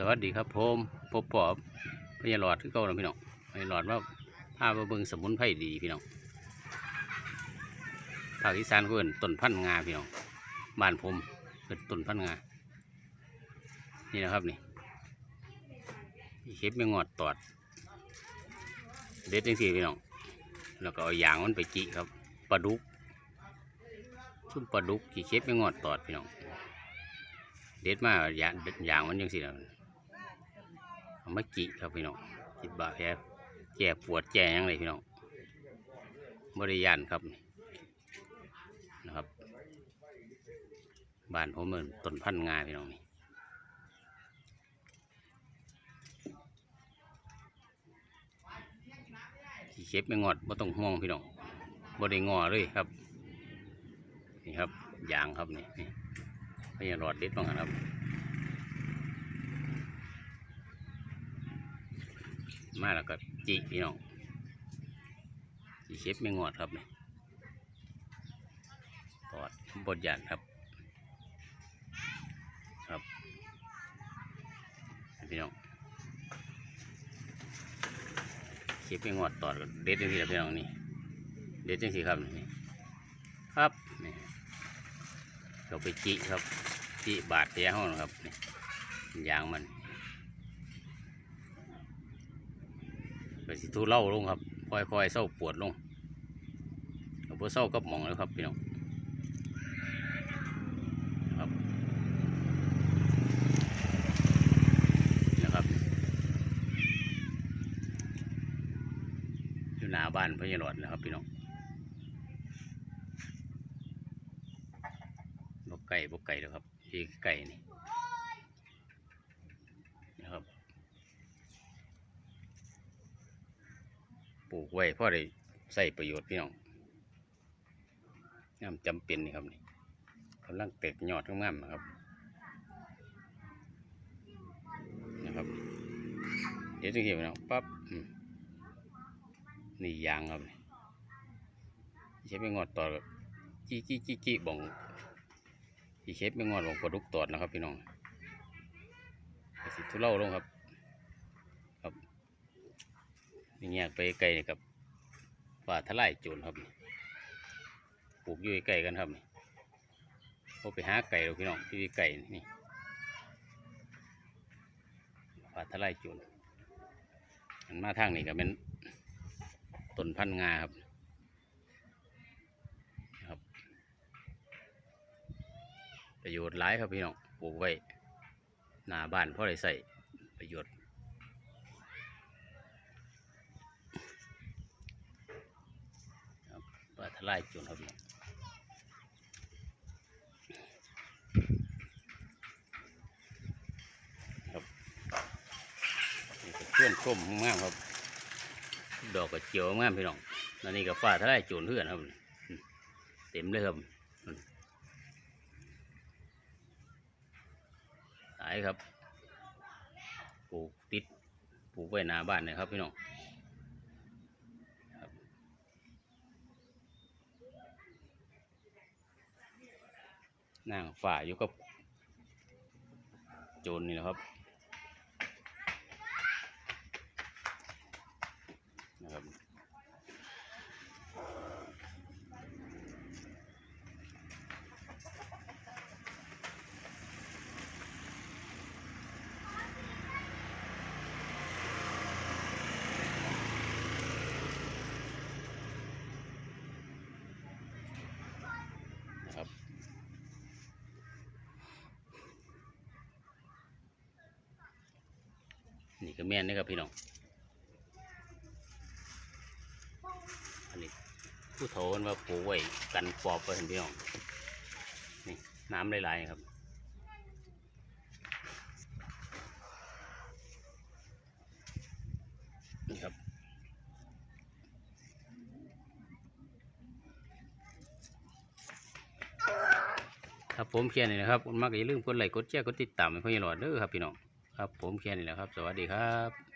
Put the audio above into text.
สวัสดีครับผมพบปอบพญาหลอดที่เก่าแล้วพี่น้องพญาหลอดว่าพามาเบิ่งสมุนไพรดีพี่น้องภาคอีสานเพื่อนต้นพันธุ์งาพี่น้องบ้านผมเป็นต้นพันธุ์งานี่นะครับนี่เข็บไม่งอดตอดเด็ดจังสี่พี่น้องแล้วก็เอายางมันไปจิครับปลาดุกชุ่มปลาดุกขี่เข็บไม่งอดตอดพี่น้องเด็ดมากยางยางมันยังสินะ เอามาจิครับพี่น้องจิบบาแผลแก่ปวดแก่ยังเลยพี่น้องบริยานครับนะครับบ้านผมเหมือนต้นพันงาพี่น้องนี่ขี้เข็บไม่งอดไม่ต้องห่วงพี่น้องบ่ได้งอเลยครับนี่ครับยางครับนี่นี่ยารอดเด็ดบ้างครับ มาแล้วก็จีพี่น้องจีเชฟไม่งอดครับเนี่ยตอดบดยานครับ ครับพี่น้องเชฟไม่งอดตอดเด็ดจังสิครับพี่น้องนี่เด็ดจังสิครับนี่ครับนี่เราไปจิครับจิบาดแผลห้องนครับนี่ยางมัน ไปสิทุเล่าลงครับค่อยๆเศร้าปวดลงเอาพอเศร้ากับหมองเลยครับพี่น้องครับนะครับอยู่หน้าบ้านพญาหลอดนะครับพี่น้องบกไก่บกไก่แล้วครับที่ไก่นี่นะครับ ปลูกไว้เพราะได้ใส่ประโยชน์พี่น้องงามจำเป็นนี่ครับนี่กำลังเตกยอดงามๆนะครับนะครับ เดี๋ยวจะเห็นพี่น้องปั๊บนี่ยางครับใช้ไปงอดต่อจี้จี้จี้จี้บ่งพี่เชฟไม่งอนลงปลาดุกตอดนะครับพี่น้องสิทุเล่าลงครับ นี่แยกไปไกลนี่กับฝ่าทลายโจรครับนี่ปลูกอยู่ใกล้กันครับนี่พอไปหาไก่เราพี่น้องที่ไก่นี่ฝ่าทลายโจรอันมาทางนี้ก็เป็นต้นพันธุ์งาครับประโยชน์หลายครับพี่น้องปลูกไว้หน้าบ้านเพราะได้ใส่ประโยชน์ครับ ปลาทลายจุนครับพี่น้องครับนี่ก็เพื่อนส้มงามครับ ดอกกระเจียวงามพี่น้องแล้วนี่ก็ฟ้าทลายจุนเพื่อนครับอืมเต็มเลยครับหลายครับปลูกติดปลูกไว้หน้าบ้านเลยครับพี่น้องครับ นั่งฝ่าอยู่กับโจรนี่นะครับนะครับ นี่ก็แม่นนะครับพี่น้อง อันนี้ผู้โถนว่าปลูกไว้กันปอบไปเห็นพี่น้อง นี่น้ำไหลๆครับนี่ครับครับผมแค่นี้นะครับคุณมากอย่าลืมกดไลค์กดแชร์กดติดตามให้พ่อใหญ่หลอดเด้อครับพี่น้อง ครับผมแค่นี้แหละครับ สวัสดีครับ